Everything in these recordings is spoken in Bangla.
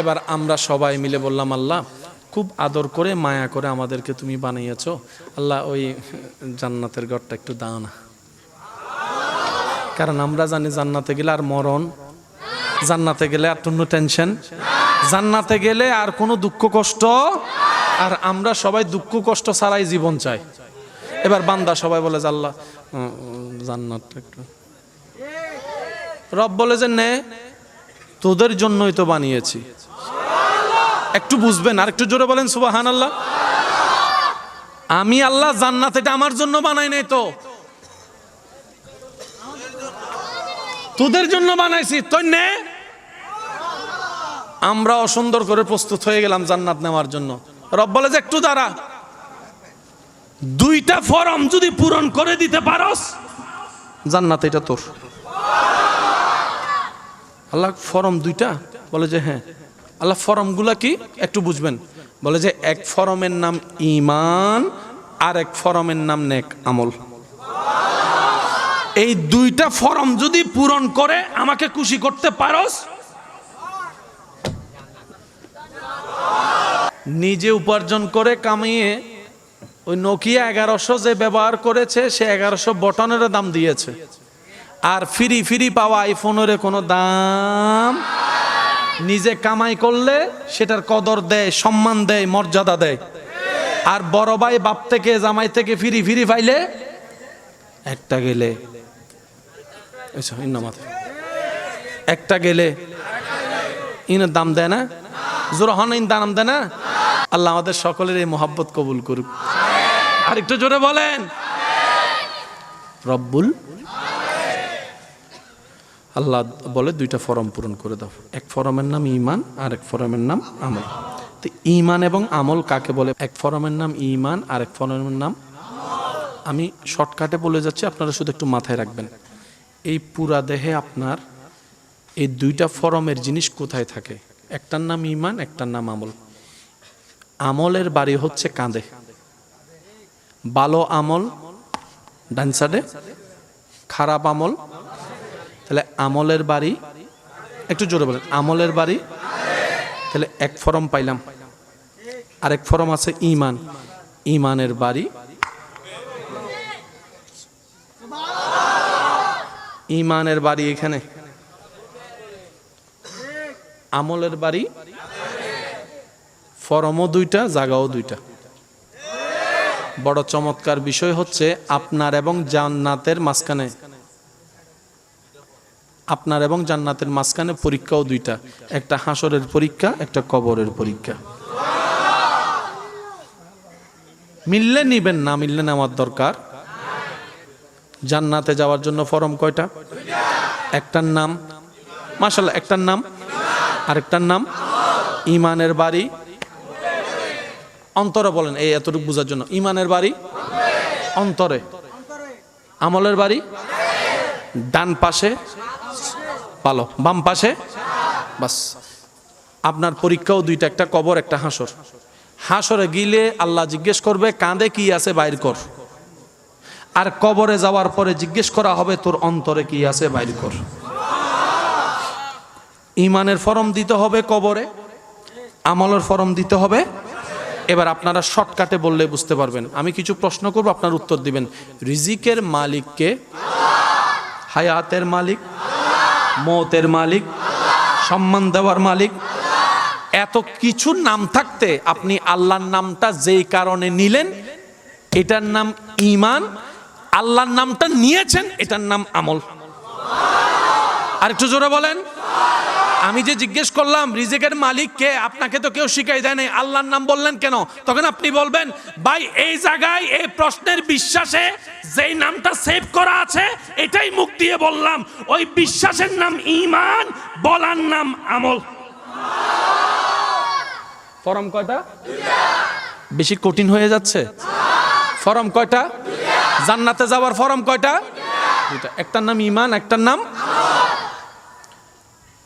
এবার আমরা সবাই মিলে বললাম, আল্লাহ, খুব আদর করে, মায়া করে আমাদেরকে তুমি বানিয়েছ। আল্লাহ, ওই জান্নাতের ঘরটা একটু দাও না। কারণ আমরা জানি জান্নাতে গেলে আর মরণ, জান্নাতে গেলে আর কোনো টেনশন, জান্নাতে গেলে আর কোনো দুঃখ কষ্ট, আর আমরা সবাই দুঃখ কষ্ট ছাড়াই জীবন চাই। এবার বান্দা সবাই বলে যে, আল্লাহ একটু রব বলে যে, নে, তোদের জন্যই তো বানিয়েছি। একটু বুঝবেন, আর একটু জোরে বলেন সুবাহান আল্লাহ আমি আল্লাহ জান্নাত, এটা আমার জন্য বানাই নাই তো। তোদের জন্য বানাইছি তুই নে আমরা অসুন্দর করে প্রস্তুত হয়ে গেলাম জান্নাত নেওয়ার জন্য। রব বলে যে, একটু দাঁড়া। দুইটা ফরম যদি পূরণ করে দিতে পারস, জান্নাত এটা তোর। আল্লাহ, ফরম দুইটা? বলে যে হ্যাঁ। আল্লাহ ফরমগুলা কি? একটু বুঝবেন। বলে যে এক ফরমের নাম ইমান আর এক ফরমের নাম নেক আমল। এই দুইটা ফরম যদি পূরণ করে আমাকে খুশি করতে পারস? নিজে উপার্জন করে কামিয়ে ওই নোকিয়া এগারোশো যে ব্যবহার করেছে, সে এগারোশো বটনের দাম দিয়েছে। আর ফিরি ফিরি পাওয়া আইফোনের কোনো দাম নিজে কামাই করলে সেটার কদর দেয়, সম্মান দেয়, মর্যাদা দেয়। আর বড় ভাই বাপ থেকে, জামাই থেকে ফিরি ফিরি পাইলে একটা গেলে একটা গেলে ইনের দাম দেয় না, জোর হন ইন দাম দেয় না। আল্লাহ আমাদের সকলের এই মোহাব্বত কবুল করুক। আর একটু জোরে বলেন। রব্বুল আল্লাহ বলে দুইটা ফরম পূরণ করে দাও। এক ফরমের নাম ইমান আর এক ফরমের নাম আমল। তো ইমান এবং আমল কাকে বলে? এক ফরমের নাম ইমান আর এক ফরমের নাম আমি শর্টকাটে বলে যাচ্ছি, আপনারা শুধু একটু মাথায় রাখবেন। এই পুরা দেহে আপনার এই দুইটা ফরমের জিনিস কোথায় থাকে? একটার নাম ইমান একটার নাম আমল। আমলের বাড়ি হচ্ছে কাঁদে ভালো আমল ডান সাইডে খারাপ আমল তাহলে আমলের বাড়ি, একটু জোরে বলেন, আমলের বাড়ি, তাহলে এক ফরম পাইলাম। আরেক ফরম আছে ইমান ইমানের বাড়ি ইমানের বাড়ি এখানে। আমলের বাড়ি, ফরমও দুইটা, জাগাও দুইটা। বড় চমৎকার বিষয় হচ্ছে আপনার এবং জান্নাতের মাঝখানে আপনার এবং জান্নাতের মাঝখানে পরীক্ষাও দুইটা। একটা হাসরের পরীক্ষা, একটা কবরের পরীক্ষা। মিললে নিবেন না, মিললে নেওয়ার দরকার। জান্নাতে যাওয়ার জন্য ফরম কয়টা? একটার নাম মাসাল্লাহ একটার নাম, আরেকটার নাম, ইমানের বাড়ি। অন্তরে বলেন, এই এতটুকু বোঝার জন্য। ইমানের বাড়ি, অন্তরে। আমলের বাড়ি, ডান পাশে। ভালো বাম পাশে? বাস। আপনার পরীক্ষাও দুইটা একটা কবর একটা হাসর। হাসরে গিলে আল্লাহ জিজ্ঞেস করবে কাঁদে কি আছে বাইর কর। আর কবরে যাওয়ার পরে জিজ্ঞেস করা হবে তোর অন্তরে কি আছে বাইর কর। ইমানের ফরম দিতে হবে কবরে আমলের ফরম দিতে হবে। এবার আপনারা শর্টকাটে বললে বুঝতে পারবেন। আমি কিছু প্রশ্ন করব আপনার উত্তর দিবেন। রিজিকের মালিককে হায়াতের মালিক মতের মালিক, সম্মান দেওয়ার মালিক। এত কিছু নাম থাকতে আপনি আল্লাহর নামটা যেই কারণে নিলেন, এটার নাম ইমান আল্লাহর নামটা নিয়েছেন, এটার নাম আমল। আর একটু জোরে বলেন। আমি যে জিজ্ঞেস করলাম, রিজিকের মালিককে আপনাকে তো কেউ শিখাই দেয় নাই। আল্লাহর নাম বললেন কেন? তখন আপনি বলবেন, ভাই, এই জায়গায়, এই প্রশ্নের বিশ্বাসে যেই নামটা সেভ করা আছে, এটাই মুখ দিয়ে বললাম। ওই বিশ্বাসের নাম ইমান বলার নাম আমল। ফরম কয়টা? বেশি কঠিন হয়ে যাচ্ছে? ফরম কয়টা? জান্নাতে যাওয়ার ফরম কয়টা? একটার নাম ইমান একটার নাম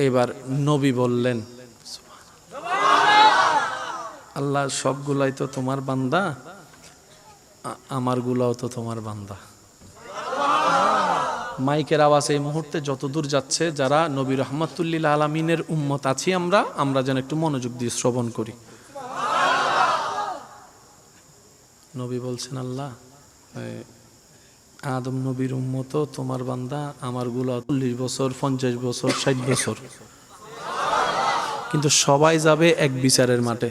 এবার নবী বললেন আল্লাহ সবগুলাই তো তোমার বান্দা আ- আমার গুলাও তো তোমার বান্দা। মাইকের আওয়াজ এই মুহূর্তে যতদূর যাচ্ছে যারা নবী রহমতুল্লিল আলমিনের উম্মত আছি আমরা আমরা যেন একটু মনোযোগ দিয়ে শ্রবণ করি। নবী বলছেন আল্লাহ আদম নবীর উম্মত, তোমার বান্দা, আমারগুলো চল্লিশ বছর, পঞ্চাশ বছর, ষাট বছর। কিন্তু সবাই যাবে এক বিচারের মাঠে।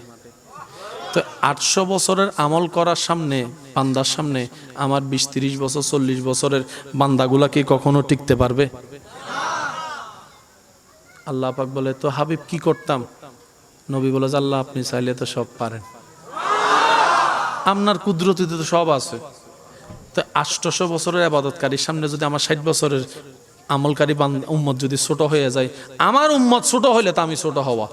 তো আটশো বছরের আমল করার সামনে, বান্দার সামনে, আমার বিশ, তিরিশ বছর, চল্লিশ বছরের বান্দাগুলা কি কখনো টিকতে পারবে? আল্লাহ পাক বলে, তো হাবিব, কি করতাম? নবী বলে, আল্লাহ, আপনি চাইলে তো সব পারেন। আপনার কুদরতিতে তো সব আছে। তো আষ্টশো বছরের আবাদতকারীর সামনে যদি আমার ষাট বছরের আমলকারী উম্মত যদি ছোট হয়ে যায়, আমার উম্মত ছোট হইলে তো আমি ছোট হওয়া।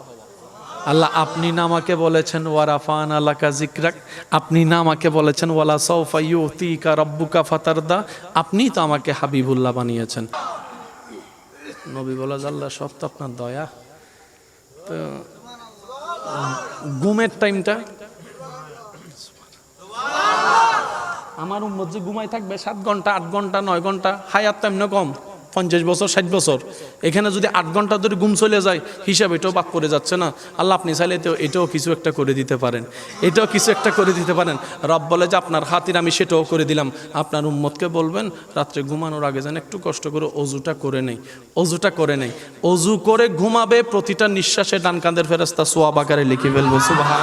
আল্লাহ, আপনি না আমাকে বলেছেন ওয়ারাফান আলাকা জিকরাক আপনি না আমাকে বলেছেন, ওয়ালা সৌফা ইউতিকা রব্বুকা ফাতারদা। আপনি তো আমাকে হাবিবুল্লাহ বানিয়েছেন। নবী বলা, আল্লাহ, সব তো আপনার দয়া। তো ঘুমের টাইমটা আমার উম্মত যে ঘুমাই থাকবে সাত ঘণ্টা, আট ঘণ্টা, নয় ঘণ্টা, হায়াত টাইম না কম, পঞ্চাশ বছর, ষাট বছর। এখানে যদি আট ঘণ্টা ধরে ঘুম চলে যায়, হিসাব এটাও বাক করে যাচ্ছে না। আল্লাহ আপনি চাইলে তো এটাও কিছু একটা করে দিতে পারেন। এটাও কিছু একটা করে দিতে পারেন। রব বলে যে আপনার হাতির আমি সেটাও করে দিলাম। আপনার উম্মতকে বলবেন, রাত্রে ঘুমানোর আগে যেন একটু কষ্ট করে অজুটা করে নেই। অজুটা করে নেই। অজু করে ঘুমাবে, প্রতিটা নিঃশ্বাসে ডান কাঁধের ফেরস্তা সোয়াব আকারে লিখে ফেলব সুবহান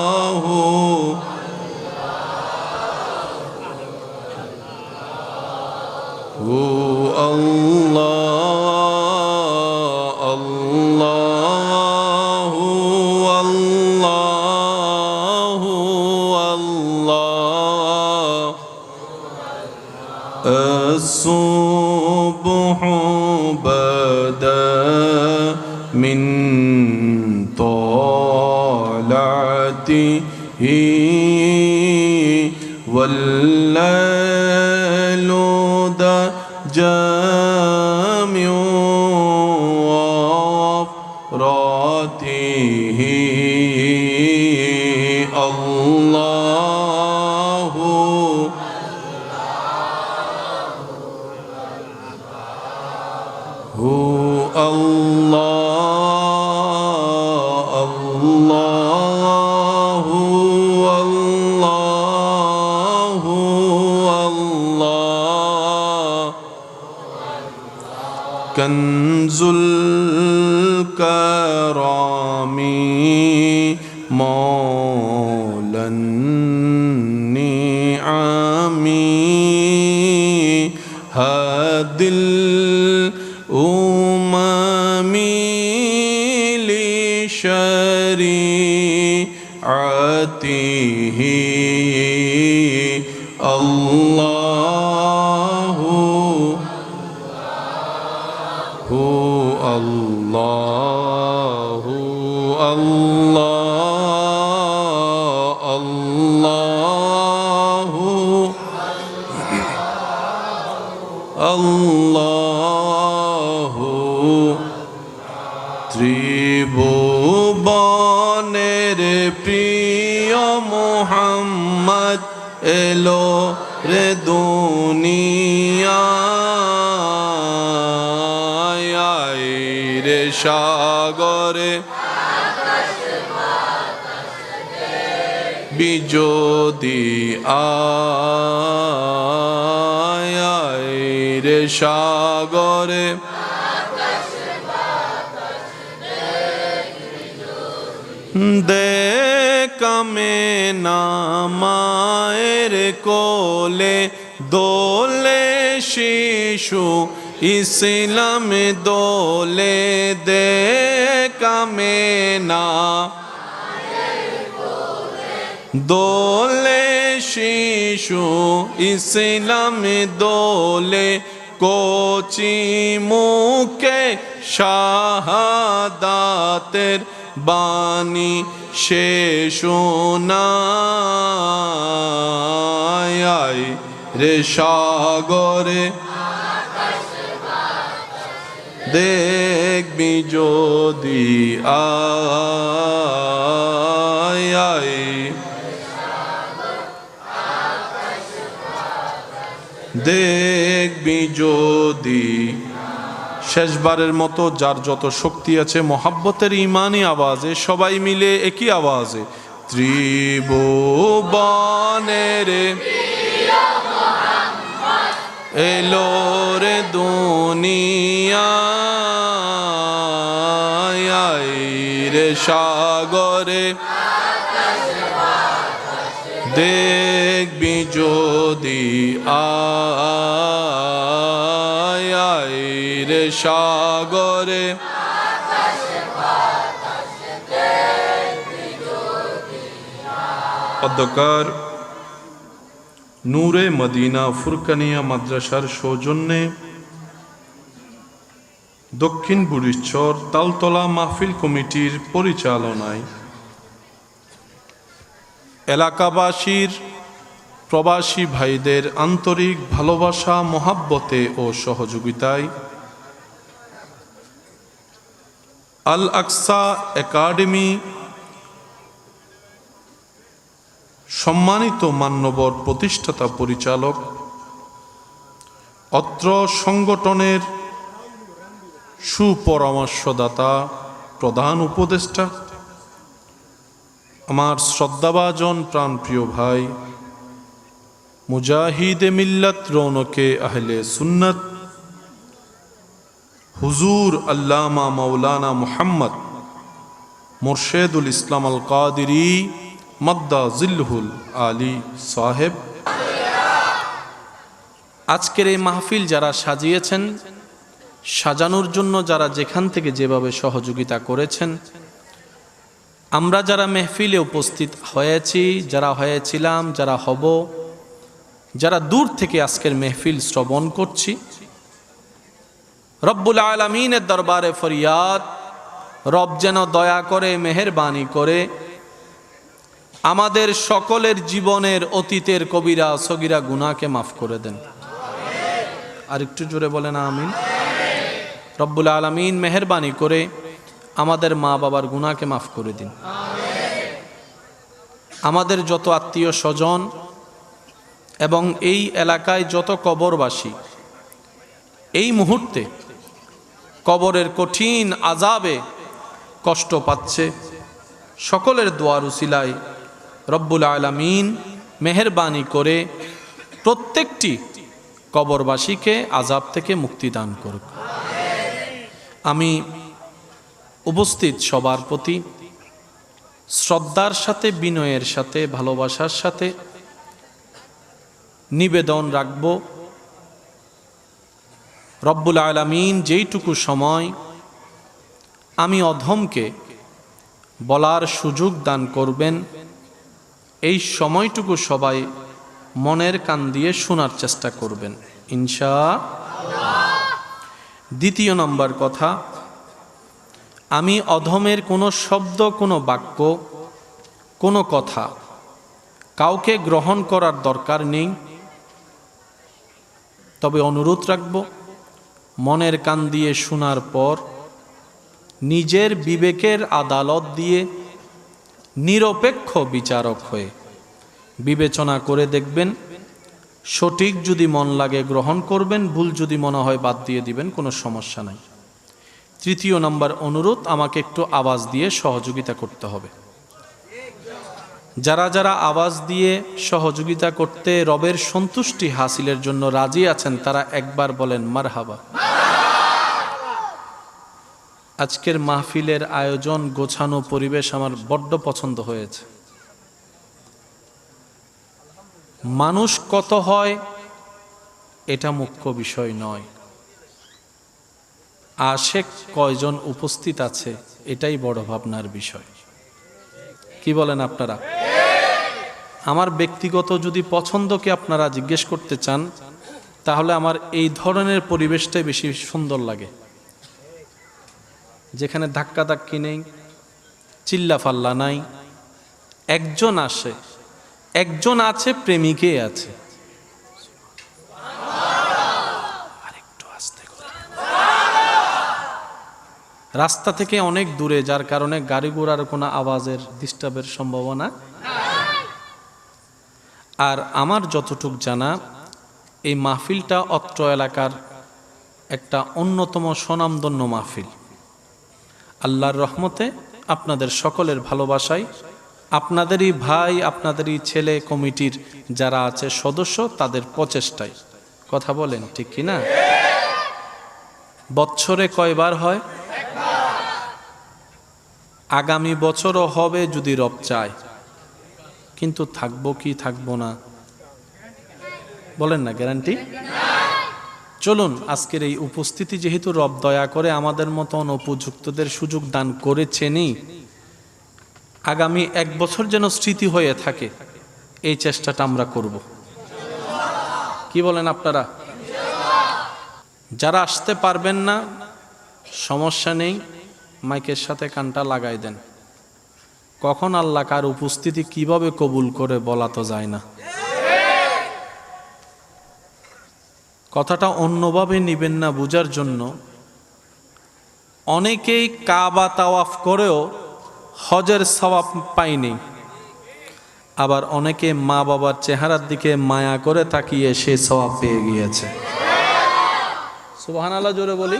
الصبح بدا من طلعته والليل الله الله كنز الكرام مولى النعم. هادي الأمم لشريعته الله هو الله الله الله الله ত্রিভুবনের প্রিয় মোহাম্মদ এলো রে দুনিয়া। রে সাগরে। বিজোদি আয় রে সাগরে। দেকামে নামায়ের কোলে দোলে শিশু ইসলাম দোলে দেকামে না দোলে শিশু ইসলাম দোলে কোচি মুখে শাহাদাতের বাণী সে শোনায়। রে সাগরে। দেখবি যদি আয় দেখবি যদি শেষবারের মতো যার যত শক্তি আছে, মোহাব্বতের ইমানি আওয়াজে সবাই মিলে একই আওয়াজে ত্রিভুবনের এলো রে দুনিয়া রে সাগরে। দেখবি যদি আয় সাগরে। অধ্যকার নূরে মদিনা ফুরকানিয়া মাদ্রাসার সৌজন্যে দক্ষিণ বুড়িশ্বর তালতলা মাহফিল কমিটির পরিচালনায় এলাকাবাসীর, প্রবাসী ভাইদের আন্তরিক ভালোবাসা, মহাব্বতে ও সহযোগিতায় আল আকসা একাডেমি সম্মানিত মান্যবর প্রতিষ্ঠাতা পরিচালক, অত্র সংগঠনের সুপরামর্শদাতা, প্রধান উপদেষ্টা, আমার শ্রদ্ধাভাজন প্রাণপ্রিয় ভাই মুজাহিদে মিল্লাত রৌনকে আহলে সুন্নত হুজুর আল্লামা মৌলানা মুহাম্মদ মুর্শেদুল ইসলাম আল কাদিরি মদ্দা জিল্লুল আলী সাহেব। আজকের এই মাহফিল যারা সাজিয়েছেন, সাজানোর জন্য যারা যেখান থেকে যেভাবে সহযোগিতা করেছেন, আমরা যারা মেহফিলে উপস্থিত হয়েছি, যারা হয়েছিলাম, যারা হব, যারা দূর থেকে আজকের মেহফিল শ্রবণ করছি রব্বুল আলমিনের দরবারে ফরিয়াদ। রব যেন দয়া করে, মেহেরবানি করে আমাদের সকলের জীবনের অতীতের কবিরা, সগিরা গুনাকে মাফ করে দেন। আর একটু জোরে বলেন আমিন। রব্বুল আলমিন মেহরবানি করে আমাদের মা বাবার গুনাকে মাফ করে দিন। আমাদের যত আত্মীয় স্বজন এবং এই এলাকায় যত কবরবাসী, এই মুহূর্তে কবরের কঠিন আজাবে কষ্ট পাচ্ছে। সকলের দোয়ার উসিলায় রব্বুল আলমিন মেহরবানি করে প্রত্যেকটি কবরবাসীকে আজাব থেকে মুক্তি দান করুক। আমি উপস্থিত সবার প্রতি শ্রদ্ধার সাথে, বিনয়ের সাথে, ভালোবাসার সাথে নিবেদন রাখব। রব্বুল আলমিন যেইটুকু সময় আমি অধমকে বলার সুযোগ দান করবেন, এই সময়টুকু সবাই মনের কান দিয়ে শোনার চেষ্টা করবেন, ইনশা দ্বিতীয় নম্বর কথা, আমি অধমের কোনো শব্দ, কোনো বাক্য, কোনো কথা কাউকে গ্রহণ করার দরকার নেই, তবে অনুরোধ রাখব মনের কান দিয়ে শোনার পর, নিজের বিবেকের আদালত দিয়ে নিরপেক্ষ বিচারক হয়ে বিবেচনা করে দেখবেন, সঠিক যদি মন লাগে গ্রহণ করবেন, ভুল যদি মনে হয় বাদ দিয়ে দিবেন, কোনো সমস্যা নাই। তৃতীয় নম্বর অনুরোধ, আমাকে একটু আওয়াজ দিয়ে সহযোগিতা করতে হবে। যারা যারা আওয়াজ দিয়ে সহযোগিতা করতে রবের সন্তুষ্টি হাসিলের জন্য রাজি আছেন, তারা একবার বলেন, মারহাবা। আজকের মাহফিলের আয়োজন, গোছানো পরিবেশ আমার বড্ড পছন্দ হয়েছে। মানুষ কত হয়, এটা মুখ্য বিষয় নয়। আশেক কয়জন উপস্থিত আছে, এটাই বড় ভাবনার বিষয়। কি বলেন আপনারা? আমার ব্যক্তিগত যদি পছন্দকে আপনারা জিজ্ঞেস করতে চান, তাহলে আমার এই ধরনের পরিবেশটাই বেশি সুন্দর লাগে। যেখানে ধাক্কা ধাক্কি নেই চিল্লা ফাল্লা নাই, একজন আসে, একজন আছে প্রেমিকে আছে আরেকটু আস্তে করে। রাস্তা থেকে অনেক দূরে, যার কারণে গাড়ি ঘোড়ার কোনো আওয়াজের ডিস্টার্বের সম্ভাবনা আর আমার যতটুক জানা, এই মাহফিলটা অত্র এলাকার একটা অন্যতম স্বনামধন্য মাহফিল। আল্লাহর রহমতে আপনাদের সকলের ভালোবাসায়, আপনাদেরই ভাই, আপনাদেরই ছেলে কমিটির যারা আছে সদস্য, তাদের প্রচেষ্টায়। কথা বলেন ঠিক কি না বৎসরে কয়বার হয়? আগামী বছরও হবে যদি রব চায়। কিন্তু থাকব কি থাকব না? বলেন না, গ্যারান্টি? চলুন, আজকের এই উপস্থিতি যেহেতু রব দয়া করে আমাদের মতন উপযুক্তদের সুযোগ দান করেছেনই, আগামী এক বছর যেন স্মৃতি হয়ে থাকে, এই চেষ্টাটা আমরা করব। কি বলেন আপনারা? যারা আসতে পারবেন না, সমস্যা নেই। মাইকের সাথে কানটা লাগাই দেন। কখন আল্লাহ কার উপস্থিতি কীভাবে কবুল করে বলা তো যায় না। কথাটা অন্যভাবে নিবেন না বোঝার জন্য। অনেকেই কাবা তাওয়াফ করেও হজের সওয়াব পায়নি। আবার অনেকে মা বাবার চেহারার দিকে মায়া করে তাকিয়ে সে সওয়াব পেয়ে গিয়েছে। সুবহান আল্লাহ জোরে বলি।